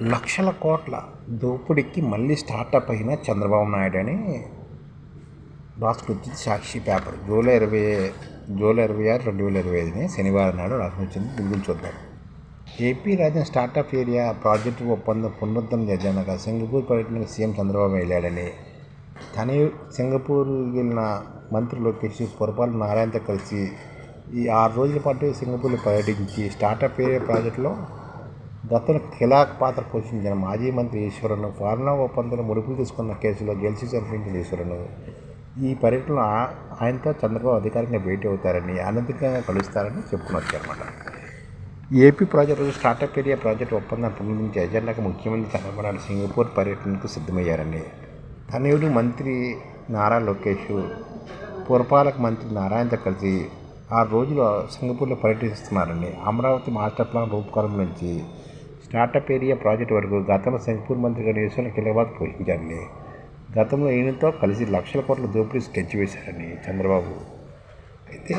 లక్షల కోట్ల దోపిడీకి మళ్ళీ స్టార్టప్ అయిన చంద్రబాబు నాయుడు అని రాసుకొచ్చింది సాక్షి పేపర్. జూలై ఇరవై జూలై ఇరవై ఆరు రెండు వేల ఇరవై ఐదుని శనివారం నాడు రాసుకొచ్చింది దీని చూద్దాం. ఏపీ రాజ్యం స్టార్టప్ ఏరియా ప్రాజెక్టు ఒప్పందం పునరుద్ధరణ చేద్దాక సింగపూర్ పర్యటనకు సీఎం చంద్రబాబు వెళ్ళాడని. తన సింగపూర్ వెళ్ళిన మంత్రి లోకేష్ పురపాలక నారాయణతో కలిసి ఈ ఆరు రోజుల పాటు సింగపూర్లో పర్యటించి స్టార్టప్ ఏరియా ప్రాజెక్టులో గతంలో కిలాక్ పాత్ర పోషించిన మాజీ మంత్రి ఈశ్వరను ఫార్నా ఒప్పందంలో ముడుపులు తీసుకున్న కేసులో గెలిచి చనిపించిన ఈశ్వరను ఈ పర్యటన ఆ- ఆయనతో చంద్రబాబు అధికారికంగా భేటీ అవుతారని ఆనందంగా కలుస్తారని చెప్పుకుని వచ్చారన్నమాట. AP project startup area project ఒప్పందం పునరుద్ధరించే ఎజెండాకు ముఖ్యమంత్రి చంద్రబాబు నాయుడు సింగపూర్ పర్యటనకు సిద్ధమయ్యారని. తనయుడు మంత్రి నారా లోకేష్ పురపాలక మంత్రి నారాయణతో కలిసి ఆ రోజులో సింగపూర్లో పర్యటిస్తున్నారని అమరావతి మాస్టర్ ప్లాన్ రూపకల్పన నుంచి స్టార్టప్ ఏరియా ప్రాజెక్టు వరకు గతంలో సింగపూర్ మంత్రి గారి ఈశ్వర కీలకపాత్ర పోషించారని గతంలో ఈయనతో కలిసి లక్షల కోట్ల దోపిడీ స్కెచ్ వేశారని చంద్రబాబు. అయితే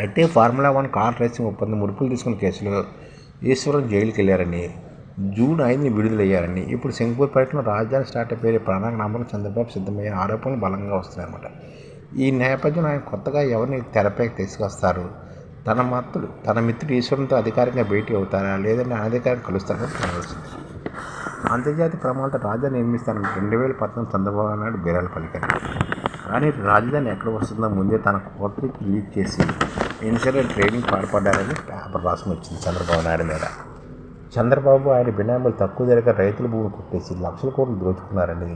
అయితే ఫార్ములా వన్ కార్ రేసింగ్ ఒప్పందం ముడుపులు తీసుకున్న కేసులో ఈశ్వరం జైలుకి వెళ్ళారని జూన్ ఐదుని విడుదలయ్యారని. ఇప్పుడు సింగపూర్ పర్యటన రాజధాని స్టార్టప్ ఏరియా ప్రణాళిక నామలు చంద్రబాబు సిద్ధమయ్యే ఆరోపణలు బలంగా వస్తున్నాయన్నమాట. ఈ నేపథ్యంలో ఆయన కొత్తగా ఎవరిని తెరపైకి తీసుకొస్తారు? తన మాత్రుడు తన మిత్రుడు ఈశ్వరంతో అధికారికంగా భేటీ అవుతారా? లేదంటే అనధికారికంగా కలుస్తారని కావాల్సింది అంతర్జాతీయ ప్రమాణాలతో రాజధాని నిర్మిస్తానని రెండు వేల పద్నాలుగు చంద్రబాబు నాయుడు బీరాలు పలికారు. కానీ రాజధాని ఎక్కడ వస్తుందో ముందే తన కోర్టుకి లీక్ చేసి ఇన్సూరెన్స్ ట్రేడింగ్ పాల్పడ్డారని పేపర్ రాసుకుని వచ్చింది చంద్రబాబు నాయుడు మీద. చంద్రబాబు ఆయన బినామీలు తక్కువ ధరగా రైతుల భూమి కొట్టేసి లక్షల కోట్లు దోచుకున్నారని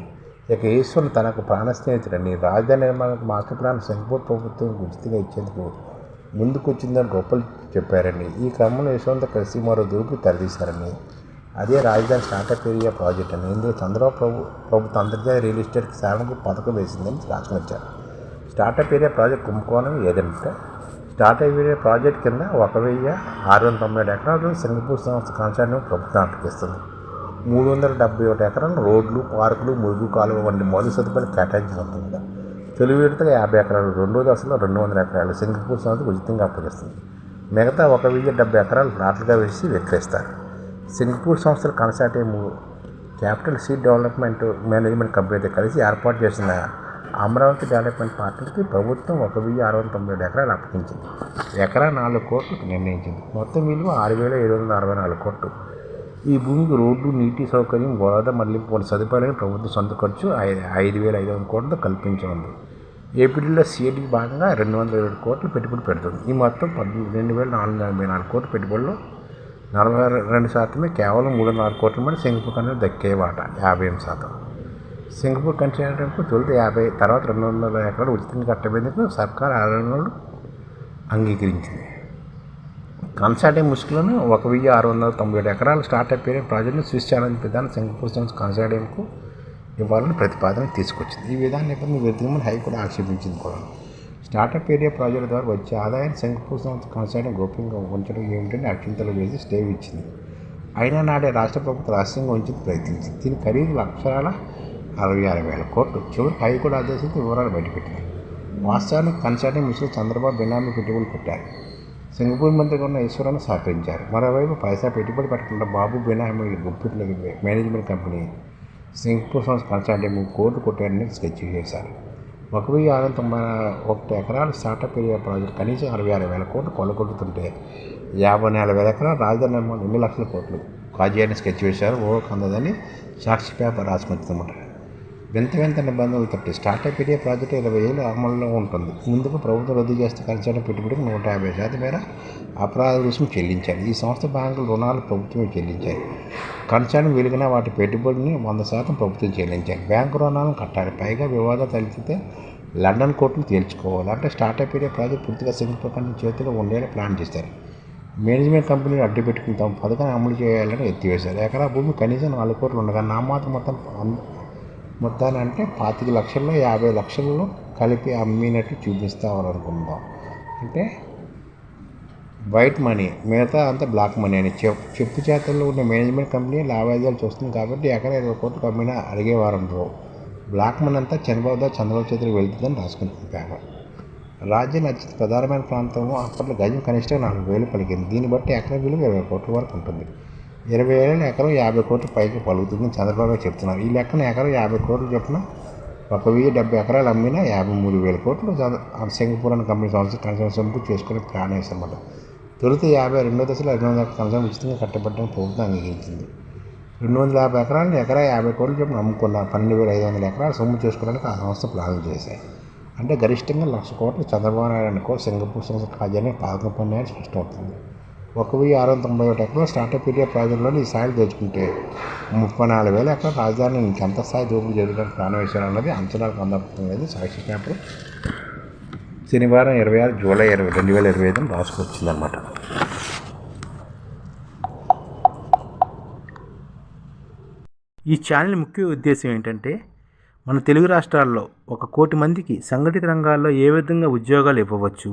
ఇక ఈశ్వరుని తనకు ప్రాణ స్నేహితుడని రాజధాని నిర్మాణానికి మాస్టర్ ప్లాన్ సింగపూర్ ప్రభుత్వం ఉచితంగా ఇచ్చేందుకు ముందుకొచ్చిందని గొప్పలు చెప్పారని ఈ క్రమంలో యశ్వంత కలిసి మరో దూపు తెరదీశారని. అదే రాజధాని స్టార్టప్ ఏరియా ప్రాజెక్ట్ అని. ఇందులో చంద్రబాబు ప్రభు ప్రభుత్వం అంతర్జాతీయ రియల్ ఎస్టేట్కి సేవకు పథకం వేసిందని రాసుకుని వచ్చారు స్టార్టప్ ఏరియా ప్రాజెక్ట్ కుంభకోణం ఏదంటే స్టార్టప్ ఏరియా ప్రాజెక్ట్ కింద ఒక వెయ్యి ఆరు వందల తొంభై ఏడు ఎకరాలు సింగపూర్ సంస్థ కాన్సర్న్ ప్రభుత్వం అప్పగిస్తుంది. మూడు వందల డెబ్బై ఒకటి ఎకరాలు రోడ్లు పార్కులు మురుగు కాలువ వంటి మౌలిక సదుపాయాలు కేటాయించబడుతుంది తొలి విడతగా యాభై ఎకరాలు రెండో దశలో రెండు వందల ఎకరాలు. సింగపూర్ సంస్థ ఉచితంగా అప్పగిస్తుంది. మిగతా ఒక వెయ్యి డెబ్బై ఎకరాలు ప్లాట్లుగా వేసి విక్రయిస్తారు. సింగపూర్ సంస్థల consortium capital seed development management కంపెనీతో కలిసి ఏర్పాటు చేసిన అమరావతి డెవలప్మెంట్ పార్టీకి ప్రభుత్వం ఒక వెయ్యి ఆరు వందల తొంభై ఏడు ఎకరాలు అప్పగించింది. ఎకరా నాలుగు కోట్లు నిర్ణయించింది. మొత్తం విలువ ఆరు వేల ఏడు వందల అరవై నాలుగు కోట్లు. ఈ భూమికి రోడ్డు నీటి సౌకర్యం గోదావరి మళ్ళీ వంటి సదుపాయాలను ప్రభుత్వం సొంత ఖర్చు ఐదు వేల ఐదు వందల కోట్లతో కల్పించనుంది. ఏపీడీలో సిఐడికి భాగంగా రెండు వందల ఏడు కోట్లు పెట్టుబడి పెడుతుంది. ఈ మొత్తం పద్దెనిమిది రెండు వేల నాలుగు వందల ఎనభై నాలుగు కోట్ల పెట్టుబడిలో నలభై రెండు శాతమే కేవలం మూడు నాలుగు కోట్ల మంది సింగపూర్ కంటే దక్కే వాట యాభై ఎనిమిది శాతం. సింగపూర్ కంటే తొలుత యాభై తర్వాత రెండు వందల ఎకరాలు ఉచితంగా కట్టబేందుకు సర్కార్ ఆలోచనలు అంగీకరించింది. కన్సల్టింగ్ ముసుగులను ఒక వెయ్యి ఆరు వందల తొంభై ఏడు ఎకరాల స్టార్టప్ ఏరియా ప్రాజెక్టును స్విస్ ఛాలెంజ్ విధానం సింగపూర్ సంస్థ కన్సార్టింగ్కు ఇవ్వాలని ప్రతిపాదన తీసుకొచ్చింది. ఈ విధానం నిబంధన విరుద్ధమని హైకోర్టు ఆక్షేపించింది కూడా. స్టార్టప్ ఏరియా ప్రాజెక్టు ద్వారా వచ్చే ఆదాయాన్ని సింగపూర్ సంస్థ కన్సల్టింగ్ గోప్యంగా ఉంచడం ఏమిటని అక్షింతలు వేసి స్టే ఇచ్చింది. అయినా నాడే రాష్ట్ర ప్రభుత్వం రహస్యంగా ఉంచి ప్రయత్నించింది. దీని ఖరీదు లక్షల అరవై ఆరు వేల కోట్లు. చివరికి హైకోర్టు ఆదేశించి వివరాలు బయటపెట్టారు వాస్తవానికి కన్సల్టింగ్ మిషన్ చంద్రబాబు బినామీ పెట్టుబడులు పెట్టారు. సింగపూర్ మంత్రిగా ఉన్న ఈశ్వరాన్ని సహకరించారు మరోవైపు పైసా పెట్టుబడి పెట్టకుండా బాబు బినామీ గుప్పిట్ల మేనేజ్మెంట్ కంపెనీ సింగపూర్ సంస్థ కన్సల్టింగ్ కోర్టు కొట్టారని స్కెచ్ చేశారు. ఒక వెయ్యి ఆరు తొంభై ఒకటి ఎకరాల స్టార్టప్ ఏరియా ప్రాజెక్ట్ కనీసం అరవై ఆరు వేల కోట్లు కొల్లగొట్టుతుంటే యాభై నాలుగు వేల ఎకరాల రాజధాని నిర్మాణం ఎన్ని లక్షల కోట్లు కాజీయాన్ని స్కెచ్ వేశారు. ఓ కందదని సాక్షి పేపర్ రాసుకుంటుందన్నమాట వింత వింత నిబంధనలు తప్పి స్టార్టప్ ఇండియా ప్రాజెక్టు ఇరవై ఏళ్ళు అమల్లో ఉంటుంది. ముందుకు ప్రభుత్వం రద్దు చేస్తే ఖర్చు పెట్టుబడికి నూట యాభై శాతం మేర అపరాధ రుసుము చెల్లించాలి. ఈ సంస్థ బ్యాంకుల రుణాలు ప్రభుత్వం చెల్లించాలి. కన్సర్న్ వెలిగిన వాటి పెట్టుబడిని వంద శాతం ప్రభుత్వం చెల్లించాలి. బ్యాంకు రుణాలను కట్టాలి. పైగా వివాదం తలెత్తితే లండన్ కోర్టులు తేల్చుకోవాలి. అంటే స్టార్టప్ ఇండియా ప్రాజెక్ట్ పూర్తిగా సింగపూర్ కంపెనీ చేతిలో ఉండేలా ప్లాన్ చేశారు మేనేజ్మెంట్ కంపెనీలు అడ్డు పెట్టుకుని తమ పథకాన్ని అమలు చేయాలని ఎత్తివేశారు. ఎకరా భూమి కనీసం నాలుగు కోట్లు ఉండగా నా మాత్రం మొత్తం అన్- మొత్తాన్ని అంటే పాతిక లక్షల్లో యాభై లక్షల్లో కలిపి అమ్మినట్టు చూపిస్తామనుకుందాం. అంటే వైట్ మనీ మిగతా అంతా బ్లాక్ మనీ అని చెప్ చెప్పు చేతల్లో ఉన్న మేనేజ్మెంట్ కంపెనీ లావాదేవీలు చూస్తుంది కాబట్టి ఎక్కడ ఇరవై కోట్లు కమ్మినా అడిగేవారం రో బ్లాక్ మనీ అంతా చంద్రబాబు దా చంద్రబాబు చేతులకు వెళ్తుందని రాసుకుంటుంది పేపర్. రాజ్యం అత్యంత ప్రధానమైన ప్రాంతము అప్పట్లో గజం కనిష్టం నాలుగు వేలు పలికింది. దీన్ని బట్టి ఎకరం విలువ ఇరవై కోట్ల వరకు ఉంటుంది. ఇరవై ఏళ్ళ ఎకరం యాభై కోట్ల పైకి పలుకుతుందని చంద్రబాబు గారు చెప్తున్నారు. ఈ లెక్కన ఎకరం యాభై కోట్లు చొప్పున ఒక వెయ్యి డెబ్బై ఎకరాలు అమ్మినా యాభై మూడు వేల కోట్లు సింగపూర్ అనే కంపెనీ సంస్థ కన్సర్న్ సొమ్ము చేసుకునే ప్లాన్ వేసామన్నమాట తొలుత యాభై రెండో దశలో రెండు వందల కన్సర్న్ ఉచితంగా కట్టబెట్టడం ప్రభుత్వం అంగీకరించింది. రెండు వందల యాభై ఎకరాలను ఎకరా యాభై కోట్లు చొప్పున అమ్ముకున్న పన్నెండు వేల ఐదు వందల ఎకరాలు సొమ్ము చేసుకోవడానికి ఆ సంస్థ ప్లాన్ చేశాయి. అంటే గరిష్టంగా లక్ష కోట్లు చంద్రబాబు నాయుడు అనుకో సింగపూర్ సంస్థ ఖాజానే పాదకం స్పష్టమవుతుంది. ఒక వెయ్యి ఆరు వందల తొంభై ఒకటి ఎకరాలు స్టార్టప్ ఇండియా ప్రాజెక్టులో ఈ సాయిలు తెచ్చుకుంటే ముప్పై నాలుగు వేల ఎకరాల రాజధాని ఇంకెంత స్థాయి దోపిడీ జరగడానికి ప్రాణం వేశారు అన్నది అంచనాలకు అందడం లేదు సాక్షి పేపర్ శనివారం ఇరవై ఆరు జూలై ఇరవై రెండు వేల ఇరవై ఐదున రాసుకొచ్చిందనమాట ఈ ఛానల్ ముఖ్య ఉద్దేశం ఏంటంటే మన తెలుగు రాష్ట్రాల్లో ఒక కోటి మందికి సంఘటిత రంగాల్లో ఏ విధంగా ఉద్యోగాలు ఇవ్వవచ్చు